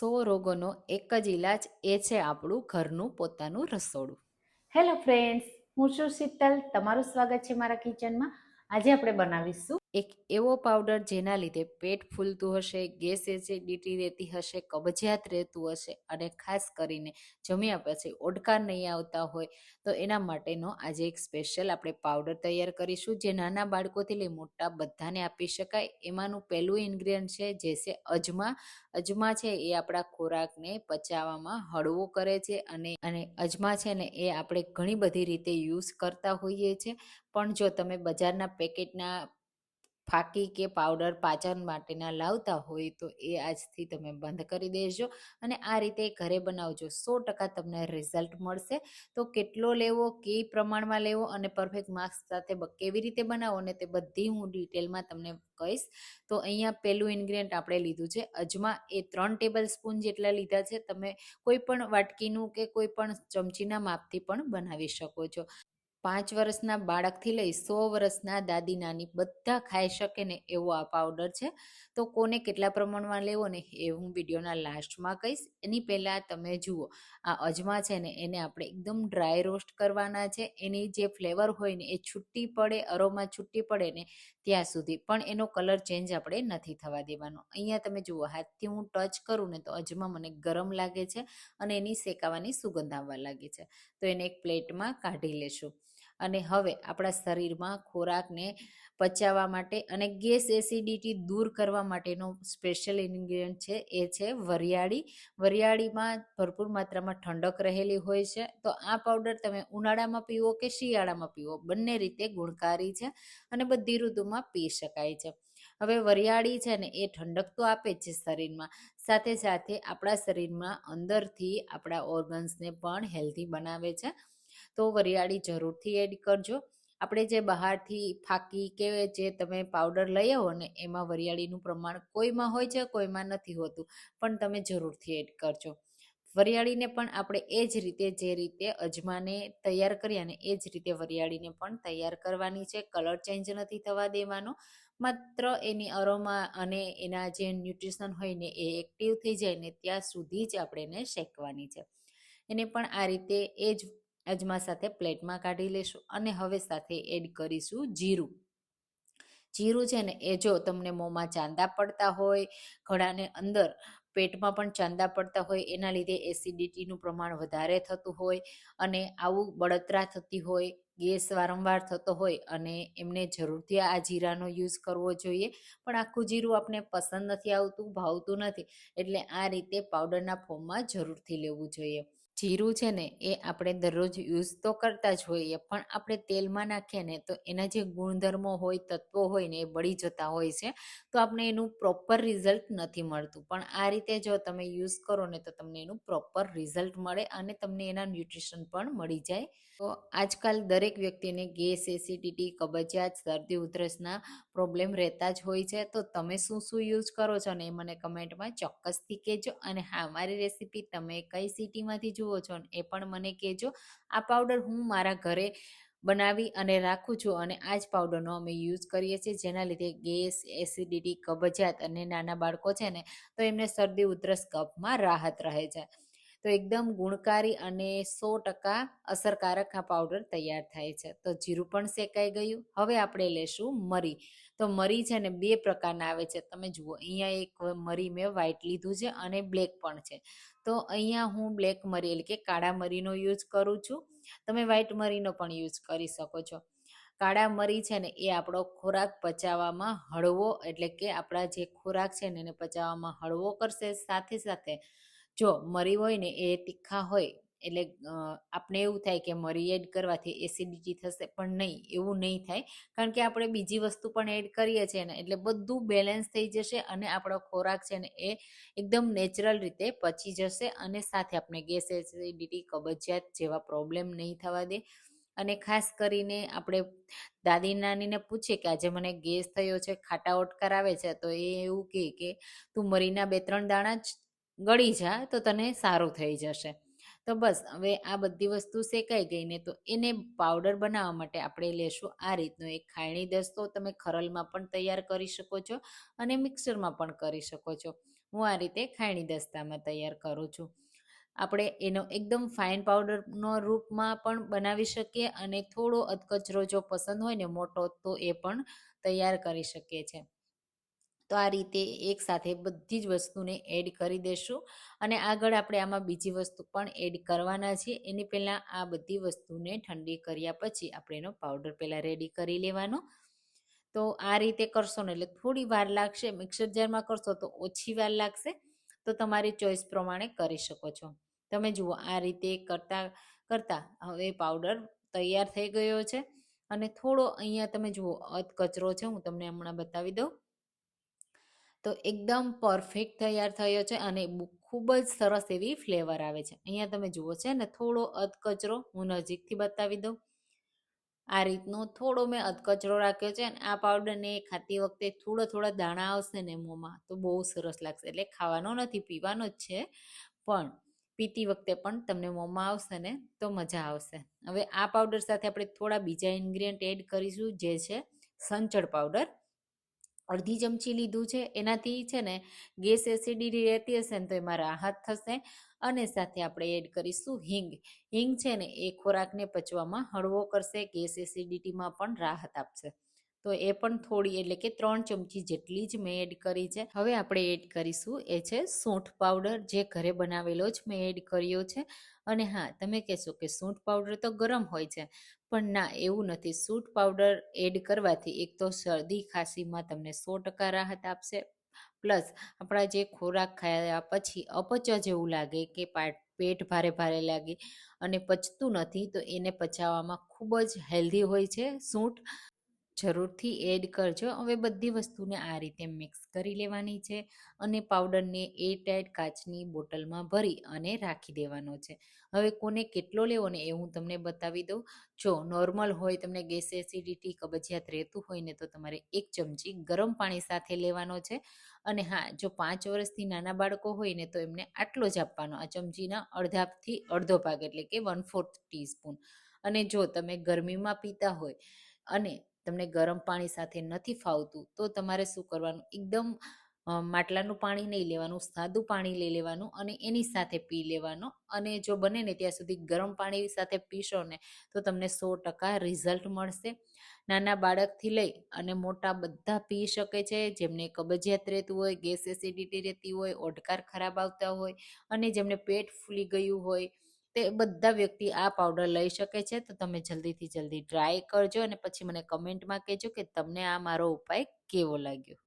સો રોગોનો એક જ ઈલાજ એ છે આપણું ઘરનું પોતાનું રસોડું. હેલો ફ્રેન્ડ્સ હું છું શીતલ. તમારું સ્વાગત છે મારા કિચનમાં આજે આપણે બનાવીશું એક એવો પાવડર જેના લીધે પેટ ફૂલતું હશે, ગેસ એસિડિટી રહેતી હશે, કબજિયાત રહેતું હશે અને ખાસ કરીને જમ્યા પછી ઓડકાર નહીં આવતા હોય, તો એના માટેનો આજે એક સ્પેશિયલ આપણે પાવડર તૈયાર કરીશું જે નાના બાળકોથી લઈ મોટા બધાને આપી શકાય. એમાંનું પહેલું ઇન્ગ્રીડિયન્ટ છે જે છે અજમા. અજમા છે એ આપણા ખોરાકને પચાવવામાં હળવો કરે છે અને અને અજમા છે ને એ આપણે ઘણી બધી રીતે યુઝ કરતા હોઈએ છીએ પણ જો તમે બજારના પેકેટના ફાકી કે પાવડર પાચન માટેના લાવતા હોય તો એ આજથી તમે બંધ કરી દેજો અને આ રીતે ઘરે બનાવજો. સો ટકા તમને રિઝલ્ટ મળશે. તો કેટલો લેવો, કે પ્રમાણમાં લેવો અને પરફેક્ટ માર્ક્સ સાથે કેવી રીતે બનાવો ને તે બધી હું ડિટેલમાં તમને કહીશ. તો અહીંયા પહેલું ઇન્ગ્રીડિયન્ટ આપણે લીધું છે અજમા. એ ત્રણ ટેબલ સ્પૂન જેટલા લીધા છે. તમે કોઈ પણ વાટકીનું કે કોઈ પણ ચમચીના માપથી પણ બનાવી શકો છો. પાંચ વર્ષના બાળકથી લઈ સો વર્ષના દાદી નાની બધા ખાઈ શકે ને એવો આ પાવડર છે. તો કોને કેટલા પ્રમાણમાં લેવો ને એ હું વિડીયોના લાસ્ટમાં કહીશ. એની પહેલાં તમે જુઓ, આ અજમા છે ને એને આપણે એકદમ ડ્રાય રોસ્ટ કરવાના છે. એની જે ફ્લેવર હોય ને એ છૂટી પડે અરોમાં છૂટી પડે ને ત્યાં સુધી. પણ એનો કલર ચેન્જ આપણે નથી થવા દેવાનો. અહીંયા તમે જુઓ, હાથથી હું ટચ કરું ને તો અજમા મને ગરમ લાગે છે અને એની શેકાવાની સુગંધ આવવા લાગે છે. તો એને એક પ્લેટમાં કાઢી લેશું. અને હવે આપણા શરીરમાં ખોરાકને પચાવવા માટે અને ગેસ એસિડિટી દૂર કરવા માટેનો સ્પેશિયલ ઇન્ગ્રીડિયન્ટ છે, એ છે વરિયાળી. વરિયાળીમાં ભરપૂર માત્રામાં ઠંડક રહેલી હોય છે, તો આ પાવડર તમે ઉનાળામાં પીવો કે શિયાળામાં પીવો, બંને રીતે ગુણકારી છે અને બધી ઋતુમાં પી શકાય છે. હવે વરિયાળી છે ને, એ ઠંડક તો આપે જ છે શરીરમાં. સાથે સાથે આપણા શરીરમાં અંદરથી આપણા ઓર્ગન્સને પણ હેલ્ધી બનાવે છે. તો વરિયાળી જરૂરથી એડ કરજો. આપણે જે બહારથી ફાકી કે જે તમે પાવડર લઈ આવો ને, એમાં વરિયાળીનું પ્રમાણ કોઈમાં હોય છે, કોઈમાં નથી હોતું, પણ તમે જરૂરથી એડ કરજો. વરિયાળીને પણ આપણે એ જ રીતે, જે રીતે અજમાને તૈયાર કર્યા ને, એ જ રીતે વરિયાળીને પણ તૈયાર કરવાની છે. કલર ચેન્જ નથી થવા દેવાનો. માત્ર એની અરોમા અને એના જે ન્યુટ્રિશન હોય ને, એ એક્ટિવ થઈ જાય ને, ત્યાં સુધી જ આપણે એને શેકવાની છે. એને પણ આ રીતે એ જ અજમા સાથે પ્લેટમાં કાઢી લેશું અને હવે સાથે એડ કરીશું જીરું. જીરું છે ને, એ જો તમને મોંમાં ચાંદા પડતા હોય, ઘડાને અંદર પેટમાં પણ ચાંદા પડતા હોય, એના લીધે એસિડિટીનું પ્રમાણ વધારે થતું હોય અને આવું બળતરા થતી હોય, ગેસ વારંવાર થતો હોય અને એમને જરૂરથી આ જીરાનો યુઝ કરવો જોઈએ. પણ આખું જીરું આપણે પસંદ નથી આવતું, ભાવતું નથી, એટલે આ રીતે પાવડરના ફોર્મમાં જરૂરથી લેવું જોઈએ. જીરું છે ને, એ આપણે દરરોજ યુઝ તો કરતા જ હોઈએ, પણ આપણે તેલમાં નાખીએ ને, તો એના જે ગુણધર્મો હોય, તત્વો હોય ને, એ બળી જતા હોય છે. તો આપણે એનું પ્રોપર રિઝલ્ટ નથી મળતું. પણ આ રીતે જો તમે યુઝ કરો ને, તો તમને એનું પ્રોપર રિઝલ્ટ મળે અને તમને એના ન્યુટ્રિશન પણ મળી જાય. તો આજકાલ દરેક વ્યક્તિને ગેસ એસિડિટી કબજિયાત, શરદી, ઉધરસના પ્રોબ્લેમ રહેતા જ હોય છે. તો તમે શું શું યુઝ કરો છો ને, એ મને કમેન્ટમાં ચોક્કસથી કહેજો. અને હા, મારી રેસીપી તમે કઈ સિટીમાંથી જુઓ છો એ પણ મને કહેજો. આ પાવડર હું મારા ઘરે બનાવી અને રાખું છું અને આ જ પાવડરનો અમે યુઝ કરીએ છીએ, જેના લીધે ગેસ એસિડિટી કબજિયાત અને નાના બાળકો છે ને, તો એમને શરદી, ઉધરસ, કફમાં રાહત રહે છે. તો એકદમ ગુણકારી અને સો ટકા અસરકારક આ પાવડર તૈયાર થાય છે. તો જીરું પણ શેકાઈ ગયું. હવે આપણે લેશું મરી. તો મરી છે ને બે પ્રકારના આવે છે. તમે જુઓ, અહીંયા એક મરી મેં વ્હાઈટ લીધું છે અને બ્લેક પણ છે. તો અહીંયા હું બ્લેક મરી એટલે કે કાળા મરીનો યુઝ કરું છું. તમે વ્હાઈટ મરીનો પણ યુઝ કરી શકો છો. કાળા મરી છે ને એ આપણો ખોરાક પચાવવામાં હળવો એટલે કે આપણા જે ખોરાક છે ને એને પચાવવામાં હળવો કરશે. સાથે સાથે જો મરી હોય ને એ તીખા હોય એટલે આપણે એવું થાય કે મરી એડ કરવાથી એસિડિટી થશે પણ નહીં, એવું નહીં થાય. કારણ કે આપણે બીજી વસ્તુ પણ એડ કરીએ છીએ ને, એટલે બધું બેલેન્સ થઈ જશે અને આપણો ખોરાક છે ને એ એકદમ નેચરલ રીતે પચી જશે અને સાથે આપણે ગેસ એસિડિટી કબજિયાત જેવા પ્રોબ્લેમ નહીં થવા દે. અને ખાસ કરીને આપણે દાદી નાનીને પૂછીએ કે આજે મને ગેસ થયો છે, ખાટા ઓટકાર આવે છે, તો એ એવું કહે કે તું મરીના બે ત્રણ દાણા જ ગળી જા તો તને સારું થઈ જશે. તો બસ, હવે આ બધી વસ્તુ શેકાઈ ગઈ ને તો એને પાવડર બનાવવા માટે આપણે લેશું. આ રીતનો એક ખાયણી દસ્તો તમે ખરલમાં પણ તૈયાર કરી શકો છો અને મિક્સરમાં પણ કરી શકો છો. હું આ રીતે ખાયણી દસ્તામાં તૈયાર કરું છું. આપણે એનો એકદમ ફાઇન પાવડરનો રૂપમાં પણ બનાવી શકીએ અને થોડો અધકચરો જો પસંદ હોય ને મોટો તો એ પણ તૈયાર કરી શકીએ છીએ. તો આ રીતે એકસાથે બધી જ વસ્તુને એડ કરી દેશું. અને આગળ આપણે આમાં બીજી વસ્તુ પણ એડ કરવાના છીએ એની પહેલાં આ બધી વસ્તુને ઠંડી કર્યા પછી આપણે એનો પાવડર પહેલાં રેડી કરી લેવાનો. તો આ રીતે કરશો ને એટલે થોડી વાર લાગશે. મિક્સર જારમાં કરશો તો ઓછી વાર લાગશે. તો તમારી ચોઈસ પ્રમાણે કરી શકો છો. તમે જુઓ આ રીતે કરતા કરતા હવે પાવડર તૈયાર થઈ ગયો છે. અને થોડો અહીંયા તમે જુઓ અધ કચરો છે. હું તમને હમણાં બતાવી દઉં. તો એકદમ પરફેક્ટ તૈયાર થયો છે અને ખૂબ જ સરસ એવી ફ્લેવર આવે છે. અહીંયા તમે જુઓ છે ને, થોડો અધકચરો હું નજીકથી બતાવી દઉં. આ રીતનો થોડો મેં અધકચરો રાખ્યો છે અને આ પાવડરને ખાતી વખતે થોડા થોડા દાણા આવશે ને મોંમાં, તો બહુ સરસ લાગશે. એટલે ખાવાનો નથી, પીવાનો જ છે, પણ પીતી વખતે પણ તમને મોંમાં આવશે ને, તો મજા આવશે. હવે આ પાવડર સાથે આપણે થોડા બીજા ઇન્ગ્રીડિયન્ટ એડ કરીશું, જે છે સંચળ પાવડર અડધી ચમચી લીધું છે. એનાથી છે ને, ગેસ એસિડિટી રહેતી હશે ને તો એમાં રાહત થશે. અને સાથે આપણે એડ કરીશું હિંગ. હિંગ છે ને, એ ખોરાકને પચવામાં હળવો કરશે. ગેસ એસિડિટીમાં પણ રાહત આપશે. તો એ પણ થોડી, એટલે કે ત્રણ ચમચી જેટલી જ મેં એડ કરી છે. હવે આપણે એડ કરીશું, એ છે સૂંઠ પાવડર. જે ઘરે બનાવેલો જ મેં એડ કર્યો છે. અને હા, તમે કહેશો કે સૂંઠ પાવડર તો ગરમ હોય છે, પણ ના, એવું નથી. સૂંઠ પાવડર એડ કરવાથી એક તો શરદી ખાંસીમાં તમને સો ટકા રાહત આપશે. પ્લસ, આપણા જે ખોરાક ખાયા પછી અપચા જેવું લાગે કે પાટ ભારે ભારે લાગે અને પચતું નથી, તો એને પચાવવામાં ખૂબ જ હેલ્ધી હોય છે સૂંઠ. જરૂરથી એડ કરજો. હવે બધી વસ્તુને આ રીતે મિક્સ કરી લેવાની છે અને પાવડરને એ ટાઈટ કાચની બોટલમાં ભરી અને રાખી દેવાનો છે. હવે કોને કેટલો લેવો ને એ હું તમને બતાવી દઉં. જો નોર્મલ હોય, તમને ગેસ એસિડિટી કબજિયાત રહેતું હોય ને તો તમારે એક ચમચી ગરમ પાણી સાથે લેવાનો છે. અને હા, જો પાંચ વર્ષથી નાના બાળકો હોય ને તો એમને આટલો જ આપવાનો, આ ચમચીના અડધાથી અડધો ભાગ એટલે કે વન ફોર્થ ટીસ્પૂન અને જો તમે ગરમીમાં પીતા હોય અને તમને ગરમ પાણી સાથે નથી ફાવતું, તો તમારે શું કરવાનું? એકદમ માટલાનું પાણી નહીં લેવાનું, સાદું પાણી લઈ લેવાનું અને એની સાથે પી લેવાનું. અને જો બને ને ત્યાં સુધી ગરમ પાણી સાથે પીશો ને, તો તમને સો ટકા રિઝલ્ટ મળશે. નાના બાળકથી લઈ અને મોટા બધા પી શકે છે. જેમને કબજિયાત રહેતું હોય, ગેસ એસિડિટી રહેતી હોય, ઓડકાર ખરાબ આવતા હોય અને જેમને પેટ ફૂલી ગયું હોય તે બધા વ્યક્તિ આ પાવડર લઈ શકે છે. તો તમે જલ્દીથી જલ્દી ટ્રાય કરજો અને પછી મને કમેન્ટમાં કહેજો કે તમને આ મારો ઉપાય કેવો લાગ્યો?